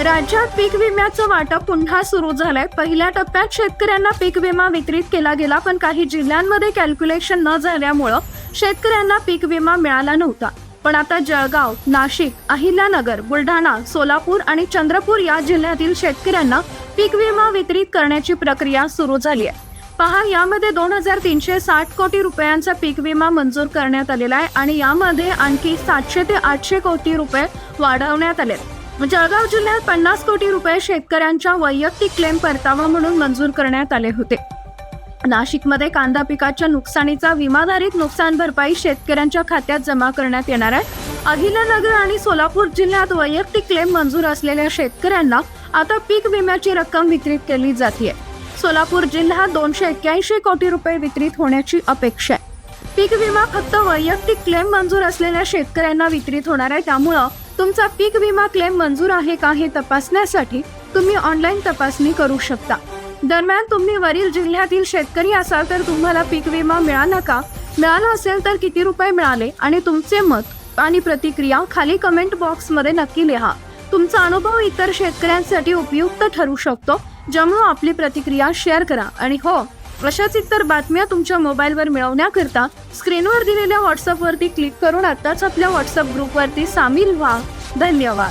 राज्यात पीक विम्याचं वाटप पुन्हा सुरू झालंय. पहिल्या टप्प्यात शेतकऱ्यांना पीक विमा वितरित केला गेला पण काही जिल्ह्यांमध्ये कॅल्क्युलेशन न झाल्यामुळं शेतकऱ्यांना पीक विमा मिळाला नव्हता. पण आता जळगाव नाशिक अहिल्यानगर बुलढाणा सोलापूर आणि चंद्रपूर या जिल्ह्यातील शेतकऱ्यांना पीक विमा वितरित करण्याची प्रक्रिया सुरू झाली आहे. पहा यामध्ये दोन हजार तीनशे साठ कोटी रुपयांचा पीक विमा मंजूर करण्यात आलेला आहे आणि यामध्ये आणखी सातशे ते आठशे कोटी रुपये वाढवण्यात आले जळगाव जिल्ह्यात पन्नास कोटी रुपये शेतकऱ्यांच्या वैयक्तिक क्लेम परतावा म्हणून मंजूर करण्यात आले होते. नाशिकमध्ये कांदा पिकाच्या नुकसानीचा विमाधारित नुकसान भरपाई शेतकऱ्यांच्या खात्यात जमा करण्यात येणार आहे. अहिल्यानगर आणि सोलापूर जिल्ह्यात वैयक्तिक क्लेम मंजूर असलेल्या शेतकऱ्यांना आता पीक विम्याची रक्कम वितरित केली जाते सोलापूर जिल्ह्यात दोनशे एक्क्याऐंशी कोटी रुपये वितरित होण्याची अपेक्षा आहे. पीक विमा फक्त वैयक्तिक क्लेम मंजूर असलेल्या शेतकऱ्यांना वितरित होणार आहे त्यामुळं तुमचा पीक विमा क्लेम मंजूर आहे का हे तपासण्यासाठी तुम्ही ऑनलाईन तपासणी करू शकता. दरम्यान तुम्ही वरील जिल्ह्यातील शेतकरी असाल तर तुम्हाला पीक विमा मिळाला का मिळाला असेल तर किती रुपये मिळाले आणि तुमचे मत आणि प्रतिक्रिया खाली कमेंट बॉक्समध्ये नक्की लिहा. तुमचा अनुभव इतर शेतकऱ्यांसाठी उपयुक्त ठरू शकतो. ज्यामुळे आपली प्रतिक्रिया शेअर करा. आणि हो अशाच इतर बातम्या तुमच्या मोबाईलवर मिळवण्याकरता स्क्रीनवर दिलेल्या व्हॉट्सअपवरती क्लिक करून आत्ताच आपल्या व्हॉट्सअप ग्रुपवरती सामील व्हा. धन्यवाद.